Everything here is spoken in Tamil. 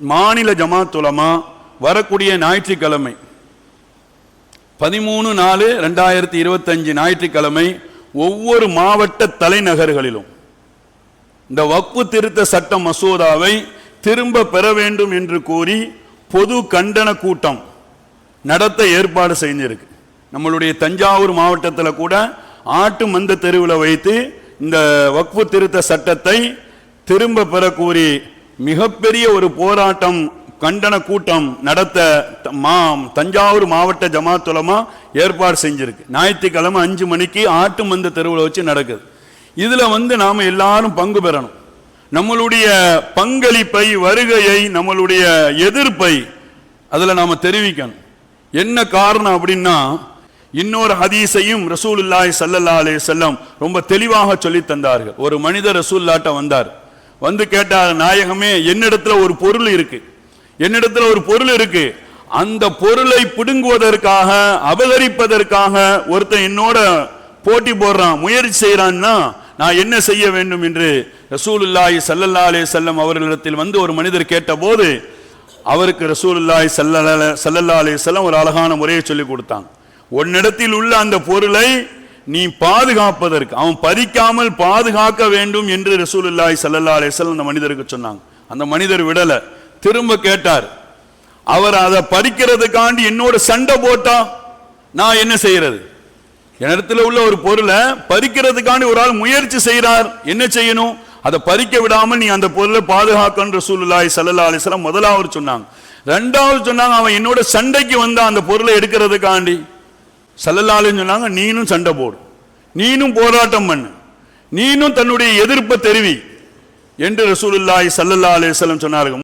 மாநில ஜமாத்துலமா வரக்கூடிய ஞாயிற்றுக்கிழமை. பதிமூணு நாலு ரெண்டாயிரத்தி இருபத்தஞ்சு ஞாயிற்றுக்கிழமை ஒவ்வொரு மாவட்ட தலைநகர்களிலும் இந்த வக்பு திருத்த சட்ட மசோதாவை திரும்ப பெற வேண்டும் என்று கூறி பொது கண்டன கூட்டம் நடத்த ஏற்பாடு செஞ்சிருக்கு. நம்மளுடைய தஞ்சாவூர் மாவட்டத்தில் கூட ஆட்டு மந்த தெருவில் வைத்து இந்த வக்பு திருத்த சட்டத்தை திரும்ப பெற கூறி மிகப்பெரிய ஒரு போராட்டம் கண்டன கூட்டம் நடத்த மா தஞ்சாவூர் மாவட்ட ஜமாத்துலமா ஏற்பாடு செஞ்சிருக்கு. ஞாயிற்றுக்கிழமை அஞ்சு மணிக்கு ஆட்டு மந்த தெருவில் வச்சு நடக்குது. இதில் வந்து நாம் எல்லாரும் பங்கு பெறணும். நம்மளுடைய பங்களிப்பை வருகையை நம்மளுடைய எதிர்ப்பை அதில் நாம் தெரிவிக்கணும். என்ன காரணம் அப்படின்னா இன்னொரு ஹதீஸையும் ரசூலுல்லாஹி சல்லல்லா அலே செல்லம் ரொம்ப தெளிவாக சொல்லி தந்தார்கள். ஒரு மனிதர் ரசூல்லாட்ட வந்தார். வந்து கேட்டார் நாயகமே என்னிடத்துல ஒரு பொருள் இருக்கு. என்னிடத்துல ஒரு பொருள் இருக்கு. அந்த பொருளை பிடுங்குவதற்காக அபகரிப்பதற்காக ஒருத்தன் என்னோட போட்டி போடுறான் முயற்சி செய்யறான்னா நான் என்ன செய்ய வேண்டும் என்று ரசூலுல்லாய் சல்லல்லா அலே செல்லம் அவர்களிடத்தில் வந்து ஒரு மனிதர் கேட்டபோது அவருக்கு ரசூலுல்லாய் ஸல்லல்லாஹு சல்லல்லா அலே செல்லம் ஒரு அழகான முறையை சொல்லி கொடுத்தாங்க உன்னிடத்தில் உள்ள அந்த பொருளை நீ பாதுகாப்பதற்கு அவன் பறிக்காமல் பாதுகாக்க வேண்டும் என்று ரசூலுல்லாய் சல்லல்லா அலிசல் அந்த மனிதருக்கு சொன்னாங்க. அந்த மனிதர் விடலை. திரும்ப கேட்டார். அவர் அதை பறிக்கிறதுக்காண்டி என்னோட சண்டை போட்டா நான் என்ன செய்யறது? இடத்துல உள்ள ஒரு பொருளை பறிக்கிறதுக்காண்டி ஒரு ஆள் முயற்சி செய்கிறார் என்ன செய்யணும்? அதை பறிக்க விடாமல் நீ அந்த பொருளை பாதுகாக்கணும் ரசூலுல்லாஹி சல்லா அலிஸ்லாம் முதலாவது சொன்னாங்க. ரெண்டாவது சொன்னாங்க அவன் என்னோட சண்டைக்கு வந்தா அந்த பொருளை எடுக்கிறதுக்காண்டி. ஸல்லல்லாஹு சொன்னாங்க நீனும் சண்டை போடு. நீனும் போராட்டம் பண்ணு. நீனும் தன்னுடைய எதிர்ப்பை தெரிவி. என்று ரசூலுல்லாஹி ஸல்லல்லாஹு அலைஹி வஸல்லம் சொன்னார்கள்.